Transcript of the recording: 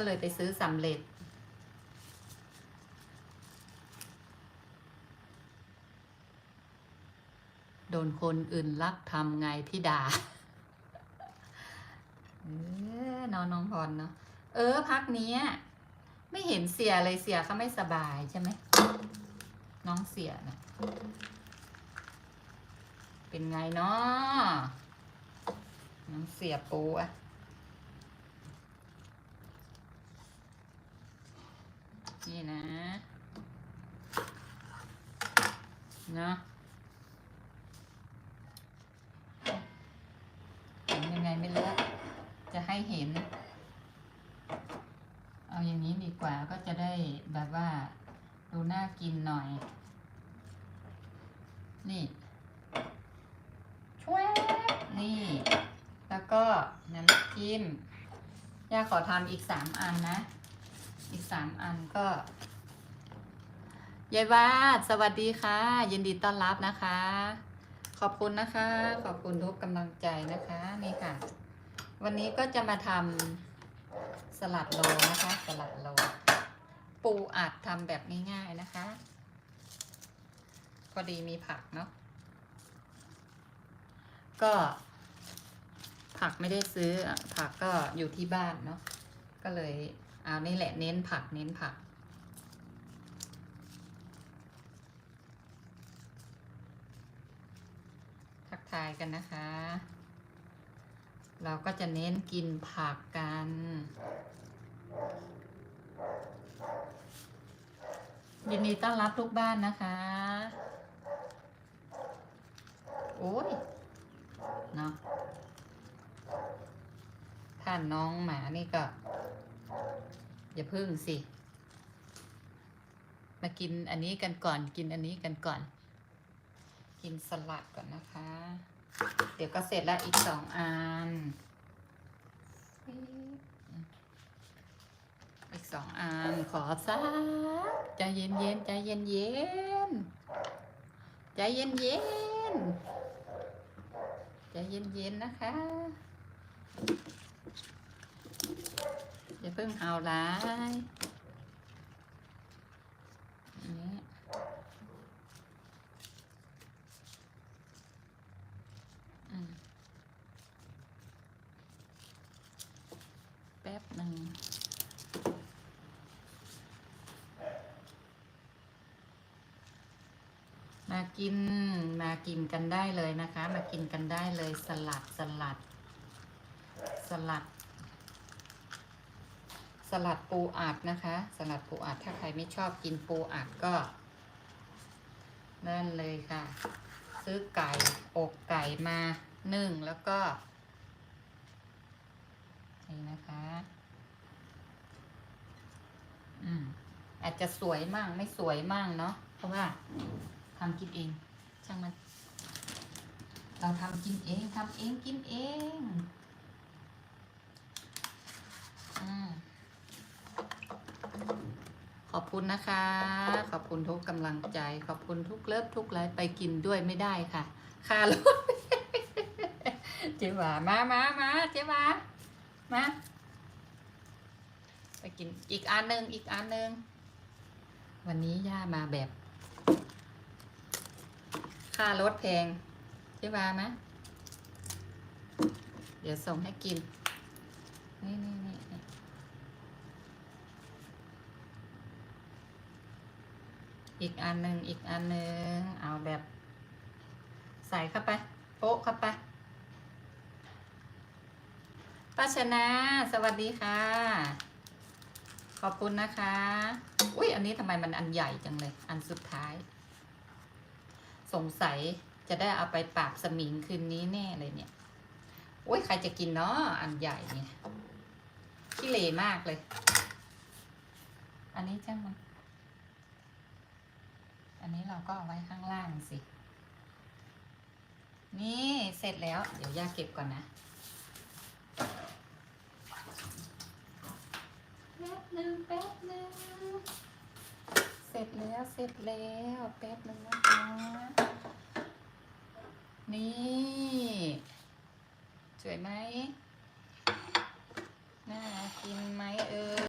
ก็เลยไปซื้อสำเร็จ โดนคนอื่นรักทำไงพี่ดา เออนอนน้องพรเนาะ เออพักนี้ไม่เห็นเสียเลยเสียเขาไม่สบายใช่ไหม น้องเสียนะเป็นไงเนาะน้องเสียปูอะนี่นะ เนะเห็นยังไงไม่เลือกจะให้เห็น เอาอย่างนี้ดีกว่าก็จะได้แบบว่า ดูน่ากินหน่อย นี่ช่วยนี่ แล้วก็น้ำจิ้มย่าขอทำอีกสามอันนะ อีกสามอันก็ ยายวาดสวัสดีค่ะ ยินดีต้อนรับนะคะ ขอบคุณนะคะ ขอบคุณทุกกำลังใจนะคะนี่ค่ะ วันนี้ก็จะมาทำสลัดโลนะคะ สลัดโล ปูอัดทำแบบง่ายๆนะคะ พอดีมีผักเนาะก็ ผักไม่ได้ซื้อผักก็อยู่ที่บ้านเนาะก็เลยเอานี่แหละเน้นผักเน้นผัก ทายกันนะคะ เราก็จะเน้นกินผักกัน ยินดีต้อนรับทุกบ้านนะคะ โอ้ยเนาะท่านน้องหมานี่ก็ อย่าพึ่งสิ มากินอันนี้กันก่อน กินอันนี้กันก่อน กินสลัดก่อนนะคะ เดี๋ยวก็เสร็จแล้วอีกสองอัน อีกสองอัน ขอสักใจเย็นเย็นใจเย็นเย็นใจเย็นเย็นใจเย็นเย็นนะคะอย่าเพิ่งเอาร้ายอันนี้อืมแป๊บหนึ่ง มากินมากินกันได้เลยนะคะ มากินกันได้เลยสลัดสลัด สลัด สลัดปูอัดนะคะ สลัดปูอัดถ้าใครไม่ชอบกินปูอัดก็นั่นเลยค่ะ ซื้อไก่อกไก่มานึ่งแล้วก็นี่นะคะ อืมอาจจะสวยมั่งไม่สวยมั่งเนาะเพราะว่า ทำกินเอง ช่างมัน เราทำกินเองทำเองกินเองอขอบคุณนะคะ ขอบคุณทุกกำลังใจ ขอบคุณทุกเลิฟทุกไลฟ์ไปกินด้วยไม่ได้ค่ะ ค่ารถเจ๊หวามามามาเจ๊หวามาไปกินอีกอันหนึ่งอีกอันหนึ่งวันนี้ย่ามาแบบ ค่ารถแพงใช่ป่ะไหมเดี๋ยวส่งให้กินนี่นี่นี่นี่อีกอันหนึ่งอีกอันหนึ่งเอาแบบ ใส่เข้าไป โป๊ะเข้าไปป้าชนะ สวัสดีค่ะ ขอบคุณนะคะ อุ้ยอันนี้ทำไมมันอันใหญ่จังเลย อันสุดท้าย สงสัยจะได้เอาไปปราบสมิงคืนนี้แน่เลยเนี่ย โอ้ยใครจะกินเนาะอันใหญ่เนี่ยขี้เหร่มากเลย อันนี้ช่างมัน อันนี้เราก็เอาไว้ข้างล่างสิ นี่เสร็จแล้ว เดี๋ยวย่าเก็บก่อนนะแป๊บหนึ่งแป๊บหนึ่งเสร็จแล้วเสร็จแล้วแป๊บหนึ่งนะ นี่ สวยไหมน่ากินไหมเออ